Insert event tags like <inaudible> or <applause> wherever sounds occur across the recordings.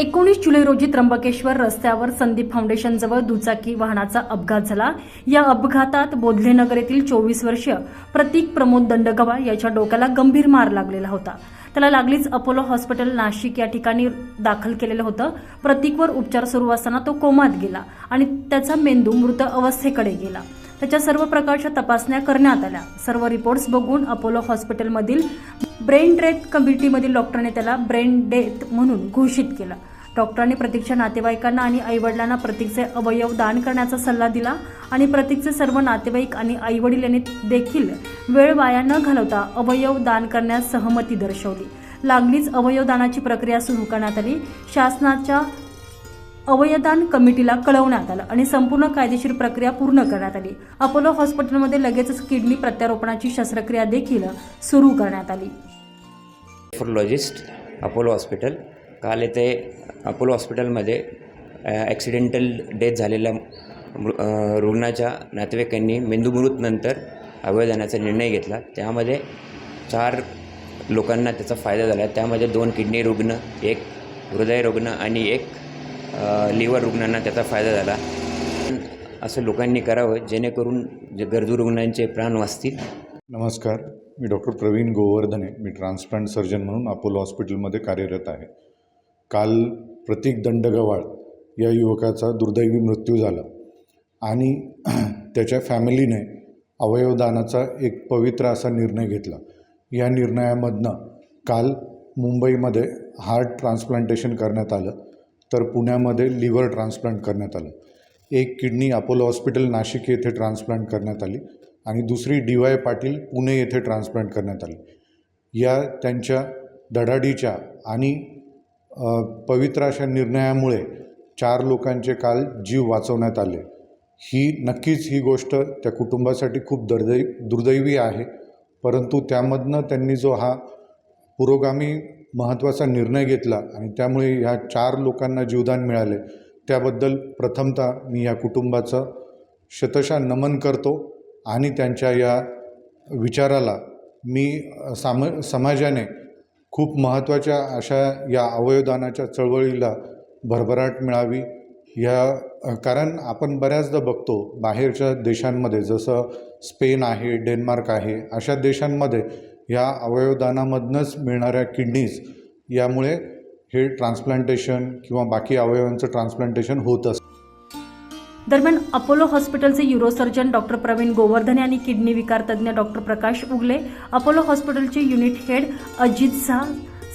एकोणीस जुलै रोजी त्र्यंबकेश्वर रस्त्यावर संदीप फाउंडेशनजवळ दुचाकी वाहनाचा अपघात झाला. या अपघातात बोधलेनगर येथील चोवीस वर्षीय प्रतीक प्रमोद दंडगवाळ याच्या डोक्याला गंभीर मार लागलेला होता. त्याला लागलीच अपोलो हॉस्पिटल नाशिक या ठिकाणी दाखल केलेलं होतं. प्रतीकवर उपचार सुरू असताना तो कोमात गेला आणि त्याचा मेंदू मृत अवस्थेकडे गेला. त्याच्या सर्व प्रकारच्या तपासण्या करण्यात आल्या. सर्व रिपोर्ट्स बघून अपोलो हॉस्पिटलमधील ब्रेन डेथ कमिटीमधील डॉक्टरने त्याला ब्रेन डेथ म्हणून घोषित केलं. डॉक्टरांनी प्रतीकच्या नातेवाईकांना आणि आईवडिलांना प्रतीकचे अवयव दान करण्याचा सल्ला दिला आणि प्रतीकचे सर्व नातेवाईक आणि आईवडील यांनी देखील वेळ वाया न घालवता अवयव दान करण्यास सहमती दर्शवली. लागलीच अवयव दानाची प्रक्रिया सुरू करण्यात आली. शासनाच्या अवयदान कमिटीला कळवण्यात आलं आणि संपूर्ण कायदेशीर प्रक्रिया पूर्ण करण्यात आली. अपोलो हॉस्पिटलमध्ये लगेचच किडनी प्रत्यारोपणाची शस्त्रक्रिया देखील सुरू करण्यात आली. अपोलो हॉस्पिटल काल येथे अपोलो हॉस्पिटलमध्ये ॲक्सिडेंटल डेथ झालेल्या रुग्णाच्या नातेवाईकांनी मेंदूमृतनंतर अवयदानाचा निर्णय घेतला. त्यामध्ये चार लोकांना त्याचा फायदा झाला. त्यामध्ये दोन किडनी रुग्ण एक हृदय रुग्ण आणि एक लिव्हर रुग्णांना त्याचा फायदा झाला. असं लोकांनी करावं जेणेकरून जे गरजू रुग्णांचे प्राण वाचतील. नमस्कार. मी डॉक्टर प्रवीण गोवर्धने. मी ट्रान्सप्लांट सर्जन म्हणून अपोलो हॉस्पिटलमध्ये कार्यरत आहे. काल प्रतीक दंडगवाळ या युवकाचा दुर्दैवी मृत्यू झाला. आणि <clears throat> त्याच्या फॅमिलीने अवयवदानाचा एक पवित्र असा निर्णय घेतला. या निर्णयामधनं काल मुंबईमध्ये हार्ट ट्रान्सप्लांटेशन करण्यात आलं तर पुण्यामध्ये लिव्हर ट्रान्सप्लांट करण्यात आलं. एक किडनी अपोलो हॉस्पिटल नाशिक येथे ट्रान्सप्लांट करण्यात आली आणि दुसरी डी वाय पाटील पुणे येथे ट्रान्सप्लांट करण्यात आली. या त्यांच्या धडाडीच्या आणि पवित्र अशा निर्णयामुळे चार लोकांचे काल जीव वाचवण्यात आले. ही नक्कीच ही गोष्ट त्या कुटुंबासाठी खूप दुर्दै दुर्दैवी आहे. परंतु त्यामधनं त्यांनी जो हा पुरोगामी महत्त्वाचा निर्णय घेतला आणि त्यामुळे ह्या चार लोकांना जीवदान मिळाले त्याबद्दल प्रथमतः मी या कुटुंबाचं शतशा नमन करतो आणि त्यांच्या या विचाराला मी साम समाजाने खूप महत्त्वाच्या अशा या अवयवदानाच्या चळवळीला भरभराट मिळावी. या कारण आपण बऱ्याचदा बघतो बाहेरच्या देशांमध्ये जसं स्पेन आहे डेन्मार्क आहे अशा देशांमध्ये या अवयवदानामधनंच मिळणाऱ्या किडनीज यामुळे हे ट्रान्सप्लांटेशन किंवा बाकी अवयवांचं ट्रान्सप्लांटेशन होत असतं. दरम्यान अपोलो हॉस्पिटलचे युरोसर्जन डॉक्टर प्रवीण गोवर्धने आणि किडनी विकार तज्ज्ञ डॉक्टर प्रकाश उगले अपोलो हॉस्पिटलचे युनिट हेड अजित झा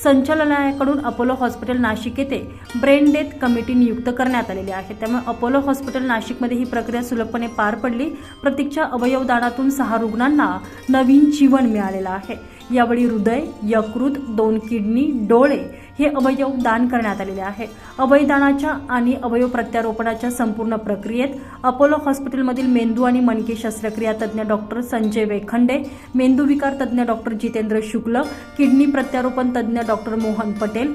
संचालनालयाकडून अपोलो हॉस्पिटल नाशिक येथे ब्रेन डेथ कमिटी नियुक्त करण्यात आलेली आहे. त्यामुळे अपोलो हॉस्पिटल नाशिकमध्ये ही प्रक्रिया सुलभपणे पार पडली. प्रतीक्षा अवयवदानातून सहा रुग्णांना नवीन जीवन मिळालेलं आहे. यावेळी हृदय यकृत दोन किडनी डोळे हे अवयव दान करण्यात आलेले आहे. अवयदानाच्या आणि अवयव प्रत्यारोपणाच्या संपूर्ण प्रक्रियेत अपोलो हॉस्पिटलमधील मेंदू आणि मनकी शस्त्रक्रिया तज्ज्ञ डॉक्टर संजय वेखंडे मेंदू विकार तज्ज्ञ डॉक्टर जितेंद्र शुक्ल किडनी प्रत्यारोपण तज्ज्ञ डॉक्टर मोहन पटेल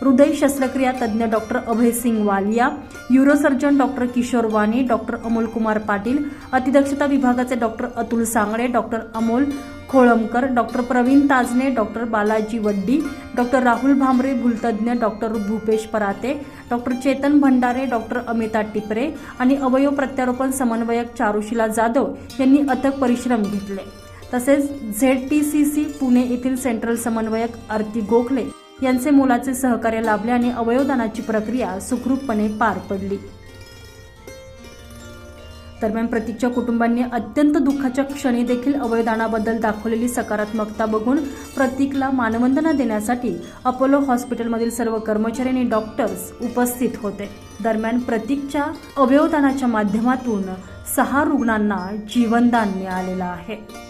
हृदय शस्त्रक्रिया तज्ज्ञ doctor Abhay Singh Walia urosurgeon doctor Kishor Wani doctor Amol Kumar Patil अतिदक्षता विभागाचे doctor Atul Sangle doctor Amol Kholambkar doctor Pravin Tajne doctor Balaji Vaddi doctor Rahul Bhambre भूलतज्ञ doctor Bhupesh Parate doctor Chetan Bhandare doctor Amita Tipre आणि अवयव प्रत्यारोपण समन्वयक चारुशिला जाधव यांनी अथक परिश्रम घेतले. तसेच Z T C C Pune येथील सेंट्रल समन्वयक आरती गोखले यांचे मोलाचे सहकार्य लाभले आणि अवयवदानाची प्रक्रिया सुखरूपपणे पार पडली. दरम्यान प्रतीकच्या कुटुंबांनी अत्यंत दुःखाच्या क्षणी देखील अवयदानाबद्दल दाखवलेली सकारात्मकता बघून प्रतीकला मानवंदना देण्यासाठी अपोलो हॉस्पिटलमधील सर्व कर्मचारी आणि डॉक्टर्स उपस्थित होते. दरम्यान प्रतीकच्या अवयवदानाच्या माध्यमातून सहा रुग्णांना जीवनदान मिळालेलं आहे.